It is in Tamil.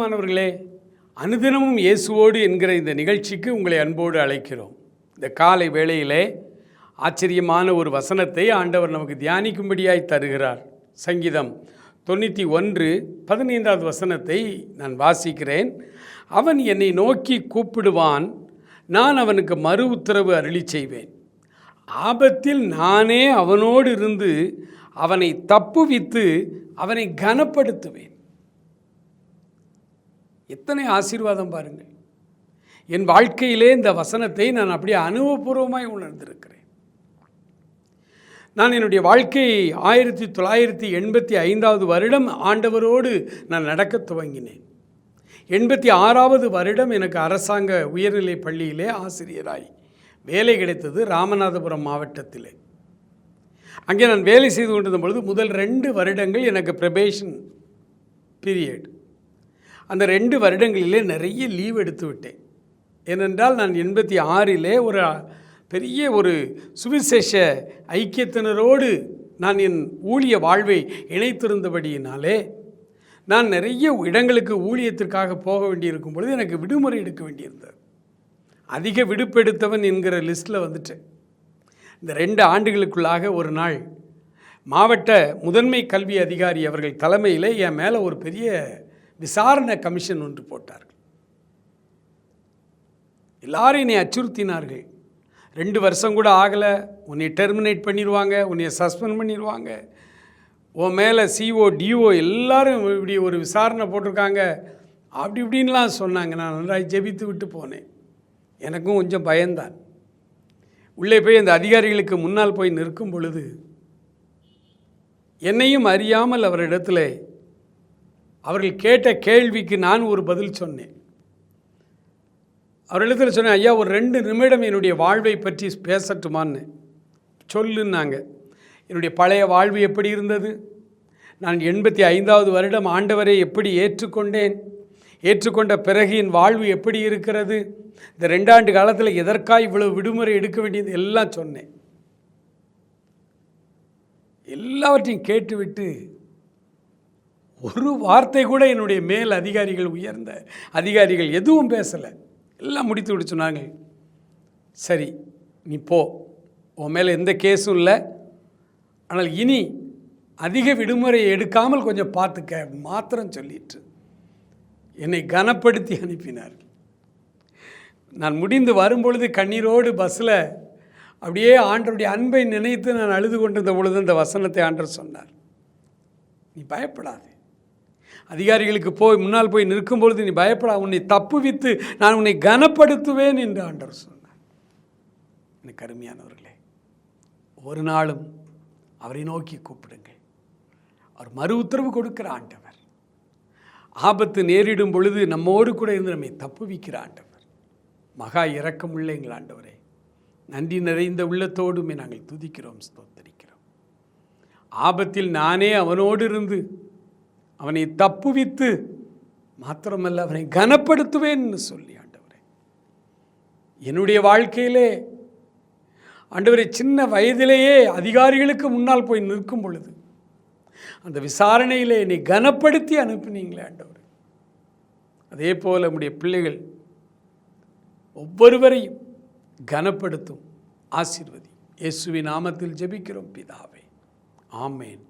பிரியமானவர்களே அனுதினமும் இயேசுவோடு என்கிற இந்த நிகழ்ச்சிக்கு உங்களை அன்போடு அழைக்கிறோம். இந்த காலை வேளையிலே ஆச்சரியமான ஒரு வசனத்தை ஆண்டவர் நமக்கு தியானிக்கும்படியாய் தருகிறார். சங்கீதம் தொண்ணூற்றி ஒன்று பதினைந்தாவது வசனத்தை நான் வாசிக்கிறேன். அவன் என்னை நோக்கி கூப்பிடுவான் நான் அவனுக்கு மறு உத்தரவு அருளி செய்வேன். ஆபத்தில் நானே அவனோடு இருந்து அவனை தப்புவித்து அவனை கனப்படுத்துவேன். எத்தனை ஆசீர்வாதம் பாருங்கள். என் வாழ்க்கையிலே இந்த வசனத்தை நான் அப்படியே அனுபவபூர்வமாய் உணர்ந்திருக்கிறேன். நான் என்னுடைய வாழ்க்கையை ஆயிரத்தி தொள்ளாயிரத்தி எண்பத்தி ஐந்தாவது வருடம் ஆண்டவரோடு நான் நடக்கத் துவங்கினேன். எண்பத்தி ஆறாவது வருடம் எனக்கு அரசாங்க உயர்நிலை பள்ளியிலே ஆசிரியராய் வேலை கிடைத்தது ராமநாதபுரம் மாவட்டத்திலே. அங்கே நான் வேலை செய்து கொண்டிருந்த பொழுது முதல் ரெண்டு வருடங்கள் எனக்கு ப்ரபேஷன் பீரியட் அந்த ரெண்டு வருடங்களிலே நிறைய லீவ் எடுத்து விட்டேன். ஏனென்றால் நான் எண்பத்தி ஆறிலே ஒரு பெரிய ஒரு சுவிசேஷ ஐக்கியத்தினரோடு நான் என் ஊழிய வாழ்வை இணைத்திருந்தபடியினாலே நான் நிறைய இடங்களுக்கு ஊழியத்திற்காக போக வேண்டியிருக்கும் பொழுது எனக்கு விடுமுறை எடுக்க வேண்டியிருந்தது. அதிக விடுப்பெடுத்தவன் என்கிற லிஸ்ட்டில் வந்துட்டேன். இந்த ரெண்டு ஆண்டுகளுக்குள்ளாக ஒரு நாள் மாவட்ட முதன்மை கல்வி அதிகாரி அவர்கள் தலைமையில் என் மேலே ஒரு பெரிய விசாரணை கமிஷன் ஒன்று போட்டார்கள். எல்லாரும் என்னை அச்சுறுத்தினார்கள். ரெண்டு வருஷம் கூட ஆகலை. உன்னை டெர்மினேட் பண்ணிடுவாங்க உன்னை சஸ்பெண்ட் பண்ணிடுவாங்க உன் மேலே சிஓ டிஓ எல்லாரும் இப்படி ஒரு விசாரணை போட்டிருக்காங்க. அப்படி இப்படின்லாம் சொன்னாங்க. நான் நன்றாக ஜெபித்து விட்டு போனேன். எனக்கும் கொஞ்சம் பயந்தான் உள்ளே போய் அந்த அதிகாரிகளுக்கு முன்னால் போய் நிற்கும் பொழுது என்னையும் அறியாமல் அவரிடத்தில் அவர்கள் கேட்ட கேள்விக்கு நான் ஒரு பதில் சொன்னேன். அவர்களிடத்தில் சொன்னேன் ஐயா ஒரு ரெண்டு நிமிடம் என்னுடைய வாழ்வை பற்றி பேசட்டுமான்னு. சொல்லுன்னாங்க. என்னுடைய பழைய வாழ்வு எப்படி இருந்தது? நான் எண்பத்தி ஐந்தாவது வருடம் ஆண்டவரை எப்படி ஏற்றுக்கொண்டேன்? ஏற்றுக்கொண்ட பிறகு என் வாழ்வு எப்படி இருக்கிறது? இந்த ரெண்டாண்டு காலத்தில் எதற்காக இவ்வளவு விடுமுறை எடுக்க வேண்டியது? எல்லாம் சொன்னேன். எல்லாவற்றையும் கேட்டுவிட்டு ஒரு வார்த்தை கூட என்னுடைய மேல் அதிகாரிகள் உயர்ந்த அதிகாரிகள் எதுவும் பேசலை. எல்லாம் முடித்து விட்டு சொன்னாங்க சரி நீ போ. உன் மேலே எந்த கேஸும் இல்லை. ஆனால் இனி அதிக விடுமுறை எடுக்காமல் கொஞ்சம் பார்த்துக்க மாத்திரம் சொல்லிட்டு என்னை கனப்படுத்தி அனுப்பினார்கள் நான் முடிந்து வரும்பொழுது கண்ணீரோடு பஸ்ஸில் அப்படியே ஆண்டருடைய அன்பை நினைத்து நான் அழுது கொண்டிருந்த பொழுது அந்த வசனத்தை ஆண்டர் சொன்னார். நீ பயப்படாதே. அதிகாரிகளுக்கு போய் முன்னால் போய் நிற்கும் பொழுது நீ பயப்படா உன்னை தப்புவித்து நான் உன்னை கனப்படுத்துவேன் என்று ஆண்டவர் சொன்னார். எனக்கு அருமையானவர்களே ஒரு நாளும் அவரை நோக்கி கூப்பிடுங்கள். அவர் மறு உத்தரவு கொடுக்கிற ஆண்டவர். ஆபத்து நேரிடும் பொழுது நம்மோடு கூட இருந்து நம்மை தப்புவிக்கிற ஆண்டவர். மகா இறக்கமுள்ள எங்கள் ஆண்டவரே நன்றி நிறைந்த உள்ளத்தோடுமே நாங்கள் துதிக்கிறோம் ஸ்தோத்தரிக்கிறோம். ஆபத்தில் நானே அவனோடு இருந்து அவனை தப்புவித்து மாத்திரமல்ல அவனை கனப்படுத்துவேன்னு சொல்லி ஆண்டவரே. என்னுடைய வாழ்க்கையிலே ஆண்டவரை சின்ன வயதிலேயே அதிகாரிகளுக்கு முன்னால் போய் நிற்கும் பொழுது அந்த விசாரணையிலே என்னை கனப்படுத்தி அனுப்புனீங்களே ஆண்டவர். அதே போல் நம்முடைய பிள்ளைகள் ஒவ்வொருவரையும் கனப்படுத்தும் ஆசீர்வதி இயேசுவின் நாமத்தில் ஜெபிக்கிறோம் பிதாவே. ஆமேன்.